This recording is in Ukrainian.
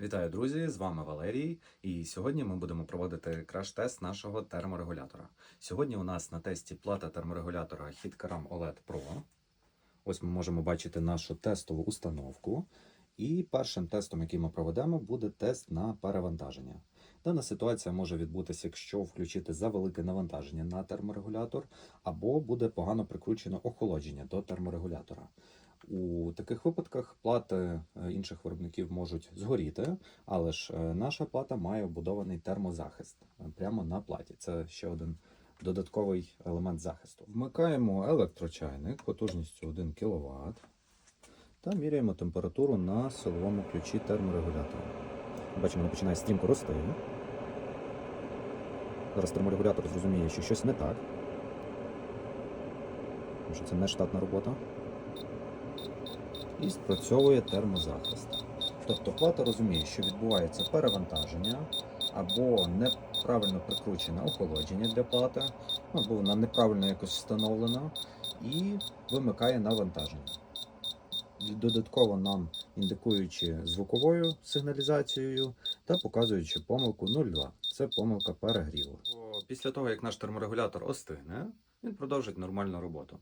Вітаю, друзі! З вами Валерій, і сьогодні ми будемо проводити краш-тест нашого терморегулятора. Сьогодні у нас на тесті плата терморегулятора Hitkaram OLED Pro. Ось ми можемо бачити нашу тестову установку. І першим тестом, який ми проведемо, буде тест на перевантаження. Дана ситуація може відбутися, якщо включити завелике навантаження на терморегулятор, або буде погано прикручено охолодження до терморегулятора. У таких випадках плати е, інших виробників можуть згоріти, але ж е, наша плата має вбудований термозахист е, прямо на платі. Це ще один додатковий елемент захисту. Вмикаємо електрочайник потужністю 1 кВт та міряємо температуру на силовому ключі терморегулятора. Бачимо, вона починає стрімко рости. Зараз терморегулятор зрозуміє, що щось не так. Тому що це не штатна робота і спрацьовує термозахист. Тобто плата розуміє, що відбувається перевантаження або неправильно прикручене охолодження для плати, або вона неправильно якось встановлена, і вимикає навантаження. Додатково нам індикуючи звуковою сигналізацією та показуючи помилку 0,2. Це помилка перегріву. Після того, як наш терморегулятор остине, він продовжить нормальну роботу.